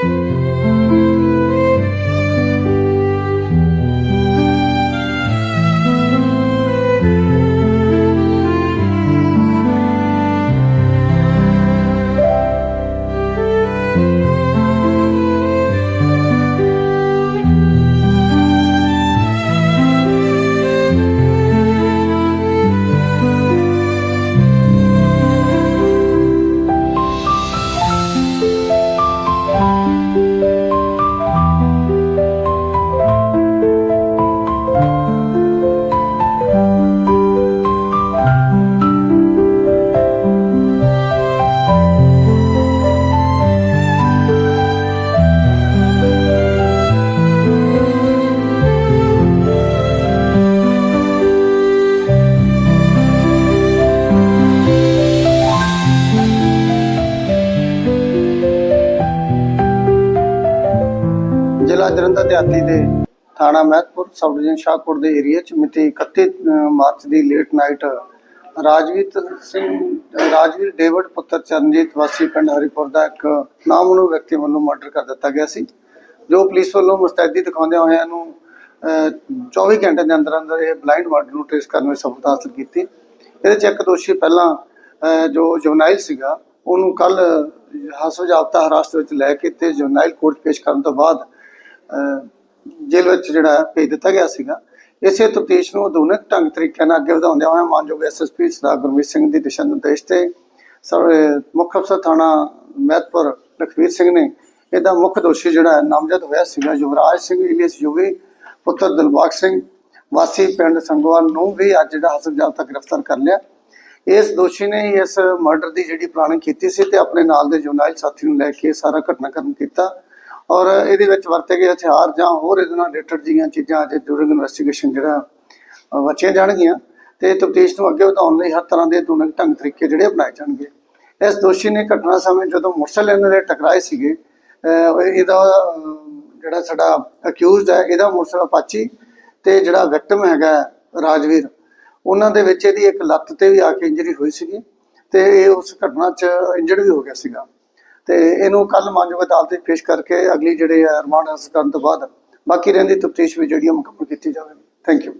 Música ਦਿਹਾਤੀ ਦੇ ਥਾਣਾ ਮਹਿਤਪੁਰ ਸਬ ਡਿਵੀਜ਼ਨ ਸ਼ਾਹਕੋਟ ਦੇ ਏਰੀਆ ਚ ਮਿਤੀ 31 ਮਾਰਚ ਦੀ late night Rajveer Singh, Rajveer David ਪੁੱਤਰ ਚਰਨਜੀਤ ਵਾਸੀ ਪਿੰਡ ਹਰੀਪੁਰ ਦਾ ਇੱਕ ਨਾਮਨੂ ਵਿਅਕਤੀ ਵੱਲੋਂ ਮਰਡਰ ਕਰ ਦਿੱਤਾ ਗਿਆ ਸੀ, ਜੋ ਪੁਲਿਸ ਵੱਲੋਂ ਮੁਸਤੈਦੀ ਦਿਖਾਉਂਦਿਆਂ ਹੋਇਆਂ ਨੂੰ 24 ਘੰਟੇ ਦੇ ਅੰਦਰ ਅੰਦਰ ਇਹ ਬਲਾਈਂਡ ਮਰਡਰ ਨੂੰ ਟ੍ਰੇਸ ਕਰਨ ਵਿੱਚ ਸਫਲਤਾ ਹਾਸਲ ਕੀਤੀ। ਇਹਦੇ ਚ ਇੱਕ ਦੋਸ਼ੀ ਪਹਿਲਾਂ ਜੋ ਜੁਵਨਾਈਲ ਸੀਗਾ, ਉਹਨੂੰ ਕੱਲ ਹਾਸਲ ਜਾਬਤਾ ਹਿਰਾਸਤ ਵਿੱਚ ਲੈ ਕੇ ਤੇ ਜੁਵਨਾਈਲ ਕੋਰਟ ਪੇਸ਼ ਕਰਨ ਤੋਂ ਬਾਅਦ ਜੇਲ੍ਹ ਵਿੱਚ ਜਿਹੜਾ ਭੇਜ ਦਿੱਤਾ ਗਿਆ ਸੀਗਾ। ਇਸੇ ਤਫਤੀਸ਼ ਨੂੰ ਆਧੁਨਿਕ ਢੰਗ ਤਰੀਕੇ ਨਾਲ ਅੱਗੇ ਵਧਾਉਂਦਿਆਂ ਹੋਇਆ ਮਾਨਯੋਗ ਐਸਐਸਪੀ ਸਰਦਾਰ ਗੁਰਮੀਤ ਸਿੰਘ ਦੀ ਦਿਸ਼ਾ ਨਿਰਦੇਸ਼ ਤੇ ਮੁੱਖ ਅਫਸਰ ਥਾਣਾ ਮਹਿਤਪੁਰ ਲਖਵੀਰ ਸਿੰਘ ਨੇ ਇਹਦਾ ਮੁੱਖ ਦੋਸ਼ੀ ਜਿਹੜਾ ਨਾਮਜ਼ਦ ਹੋਇਆ ਸੀਗਾ, ਯੁਵਰਾਜ ਸਿੰਘ, ਇਲੀਅਸ ਯੁਗੀ ਪੁੱਤਰ ਦਿਲਬਾਗ ਸਿੰਘ, ਵਾਸੀ ਪਿੰਡ ਸੰਗਵਾਲ ਨੂੰ ਵੀ ਅੱਜ ਜਿਹੜਾ ਹਾਸਲ ਜਾਬਤਾ ਗ੍ਰਿਫਤਾਰ ਕਰ ਲਿਆ। ਇਸ ਦੋਸ਼ੀ ਨੇ ਇਸ ਮਰਡਰ ਦੀ ਜਿਹੜੀ ਪਲਾਨਿੰਗ ਕੀਤੀ ਸੀ ਤੇ ਆਪਣੇ ਨਾਲ ਦੇ ਜੁਨਾਇਲ ਸਾਥੀ ਨੂੰ ਲੈ ਕੇ ਸਾਰਾ ਘਟਨਾਕ੍ਰਮ ਕੀਤਾ। ਔਰ ਇਹਦੇ ਵਿੱਚ ਵਰਤੇ ਗਏ ਹਥਿਆਰ ਜਾਂ ਹੋਰ ਇਹਦੇ ਨਾਲ ਰਿਲੇਟਡ ਜੀਆਂ ਚੀਜ਼ਾਂ ਅਜੇ ਡਿਊਰਿੰਗ ਇਨਵੈਸਟੀਗੇਸ਼ਨ ਜਿਹੜਾ ਅਹ, ਜਾਣਗੀਆਂ ਤੇ ਤਫਤੀਸ਼ ਨੂੰ ਅੱਗੇ ਵਧਾਉਣ ਲਈ ਹਰ ਤਰ੍ਹਾਂ ਦੇ ਆਧੁਨਿਕ ਢੰਗ ਤਰੀਕੇ ਜਿਹੜੇ ਅਪਣਾਏ ਜਾਣਗੇ। ਇਸ ਦੋਸ਼ੀ ਨੇ ਘਟਨਾ ਸਮੇਂ ਜਦੋਂ ਮੋਟਰਸਾਈਕਲ ਇਹਨਾਂ ਦੇ ਟਕਰਾਏ ਸੀਗੇ ਇਹਦਾ ਜਿਹੜਾ ਸਾਡਾ ਅਕਿਊਜ਼ਡ ਹੈ ਇਹਦਾ ਮੋਟਰਸਾਈਕਲ ਪਾਚੀ ਤੇ ਜਿਹੜਾ ਵਿਕਟਮ ਹੈਗਾ ਰਾਜਵੀਰ ਉਹਨਾਂ ਦੇ ਵਿੱਚ ਇਹਦੀ ਇੱਕ ਲੱਤ ਤੇ ਵੀ ਆ ਕੇ ਇੰਜਰੀ ਹੋਈ ਸੀਗੀ ਤੇ ਇਹ ਉਸ ਘਟਨਾ 'ਚ ਇੰਜਰਡ ਵੀ ਹੋ ਗਿਆ ਸੀਗਾ। ਤੇ ਇਹਨੂੰ ਕੱਲ ਮਾਨਯੋਗ ਅਦਾਲਤ ਵਿੱਚ ਪੇਸ਼ ਕਰਕੇ ਅਗਲੀ ਜਿਹੜੇ ਆ ਰਿਮਾਂਡ ਹਾਸਲ ਕਰਨ ਤੋਂ ਬਾਅਦ ਬਾਕੀ ਰਹਿੰਦੀ ਤਫਤੀਸ਼ ਵੀ ਜਿਹੜੀ ਆ ਮੁਕੰਮਲ ਕੀਤੀ ਜਾਵੇਗੀ। Thank you